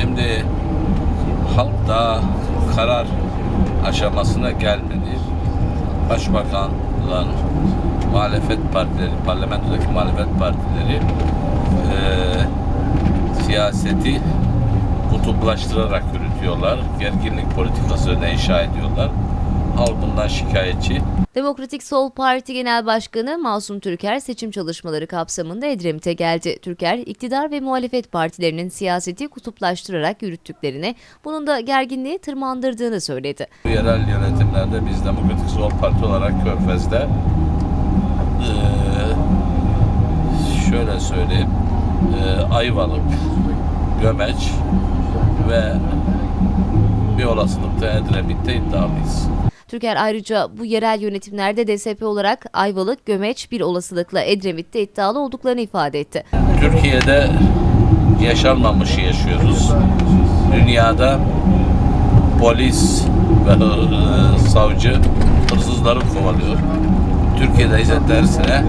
Şimdi halk daha karar aşamasına gelmedi. Başbakanların muhalefet partileri, parlamentodaki muhalefet partileri eee, siyaseti kutuplaştırarak yürütüyorlar. Gerginlik politikasını inşa ediyorlar. Halk bundan şikayetçi. Demokratik Sol Parti Genel Başkanı Masum Türker seçim çalışmaları kapsamında Edremit'e geldi. Türker, iktidar ve muhalefet partilerinin siyaseti kutuplaştırarak yürüttüklerini, bunun da gerginliği tırmandırdığını söyledi. Bu yerel yönetimlerde biz Demokratik Sol Parti olarak Körfez'de şöyle söyleyeyim Ayvalık, Gömeç ve bir olasılıkta Edremit'te iddialıyız. Türker ayrıca bu yerel yönetimlerde DSP olarak Ayvalık, Gömeç bir olasılıkla Edremit'te iddialı olduklarını ifade etti. Türkiye'de yaşanmamışı yaşıyoruz. Dünyada polis ve e, savcı hırsızları kovalıyor. Türkiye'de ise tersine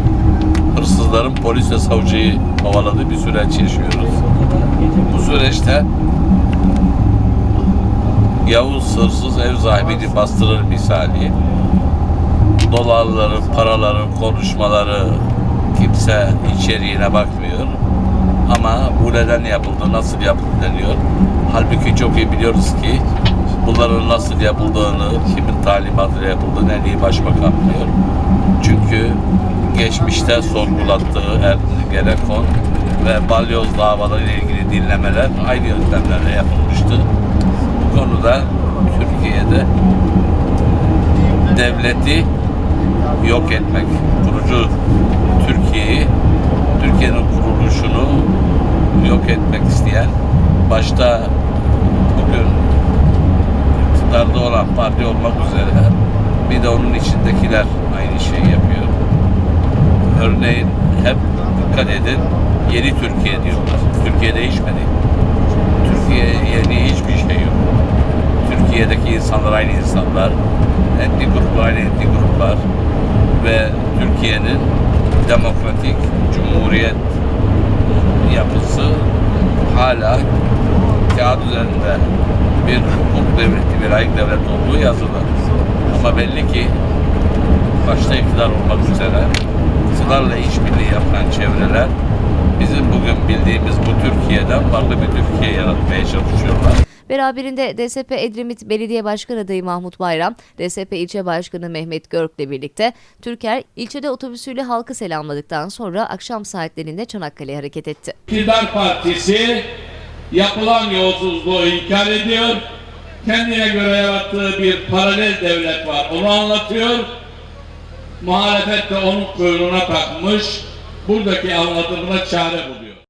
hırsızların polis ve savcıyı kovaladığı bir süreç yaşıyoruz. Bu süreçte Yavuz hırsız ev sahibini bastırır misali. Dolarları, paraları, konuşmaları kimse içeriğine bakmıyor. Ama bu neden yapıldı, nasıl yapıldı deniyor. Halbuki çok iyi biliyoruz ki bunların nasıl yapıldığını, kimin talimatıyla yapıldığını en iyi başbakan biliyor. Çünkü geçmişte sorgulattığı Ergenekon ve balyoz davaları ile ilgili dinlemeler aynı yöntemlerle yapılmıştı. Konuda Türkiye'de devleti yok etmek, kurucu Türkiye'yi, Türkiye'nin kuruluşunu yok etmek isteyen, başta bugün iktidarda olan parti olmak üzere bir de onun içindekiler aynı şeyi yapıyor. Örneğin hep dikkat edin yeni Türkiye diyorlar. Türkiye değişmedi. Türkiye yeni hiçbir şey yok. Türkiye'deki insanlar aynı insanlar. Etnik gruplar aynı etnik gruplar. Ve Türkiye'nin demokratik cumhuriyet yapısı hala kağıt üzerinde bir hukuk devleti, bir layık devlet olduğu yazılı. Ama belli ki başta iktidar olmak üzere iktidarla işbirliği yapan çevreler bizim bugün bildiğimiz bu Türkiye'den farklı bir Türkiye yaratmaya çalışıyorlar. Beraberinde DSP Edremit Belediye Başkan adayı Mahmut Bayram, DSP İlçe Başkanı Mehmet Görk'le birlikte Türker ilçede otobüsüyle halkı selamladıktan sonra akşam saatlerinde Çanakkale'ye hareket etti. İktidar Partisi yapılan yolsuzluğu inkar ediyor. Kendine göre yarattığı bir paralel devlet var. Onu anlatıyor. Muhalefet de onun kuyruğuna takmış. Buradaki anlatımına çare buluyor.